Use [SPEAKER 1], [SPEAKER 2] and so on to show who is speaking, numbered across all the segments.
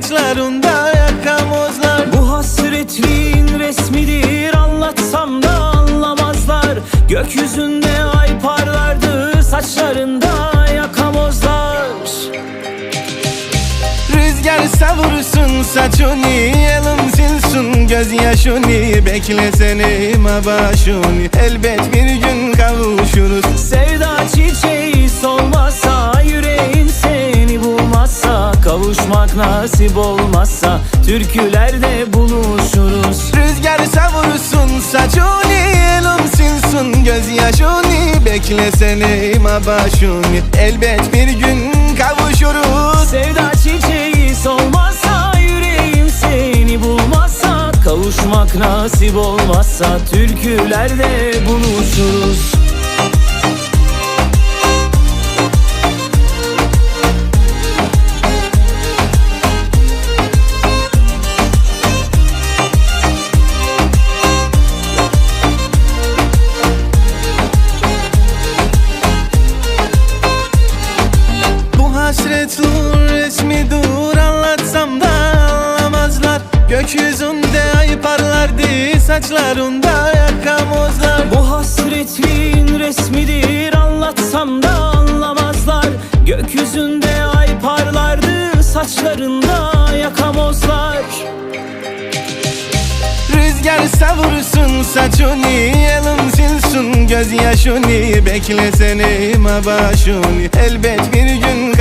[SPEAKER 1] saçlarında yakamozlar.
[SPEAKER 2] Bu hasretliğin resmidir anlatsam da anlamazlar. Gökyüzünde ay parlardı saçlarında yakamozlar.
[SPEAKER 1] Rüzgar savursun saçını Elim silsun gözyaşını Beklesene başını Elbet bir
[SPEAKER 2] Kavuşmak nasip olmazsa türkülerde buluşuruz.
[SPEAKER 1] Rüzgar savursun saçını Elim silsun gözyaşını Beklesene başını Elbet bir gün kavuşuruz.
[SPEAKER 2] Sevda çiçeği solmazsa yüreğim seni bulmazsa Kavuşmak nasip olmazsa türkülerde buluşuruz
[SPEAKER 1] parlardı saçlarında yakamozlar.
[SPEAKER 2] Bu hasretliğin resmidir anlatsam da anlamazlar. Gökyüzünde ay parlardı saçlarında yakamozlar.
[SPEAKER 1] Rüzgar savursun saçını Elim silsun gözyaşını Beklesene başını Elbet bir gün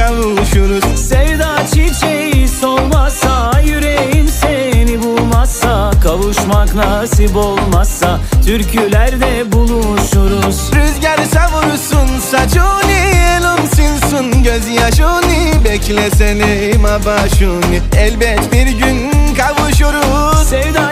[SPEAKER 2] Kavuşmak nasip olmazsa türkülerde buluşuruz.
[SPEAKER 1] Rüzgar savursun saçını Elim silsun gözyaşını Beklesene başını Elbet bir gün kavuşuruz.
[SPEAKER 2] Sevda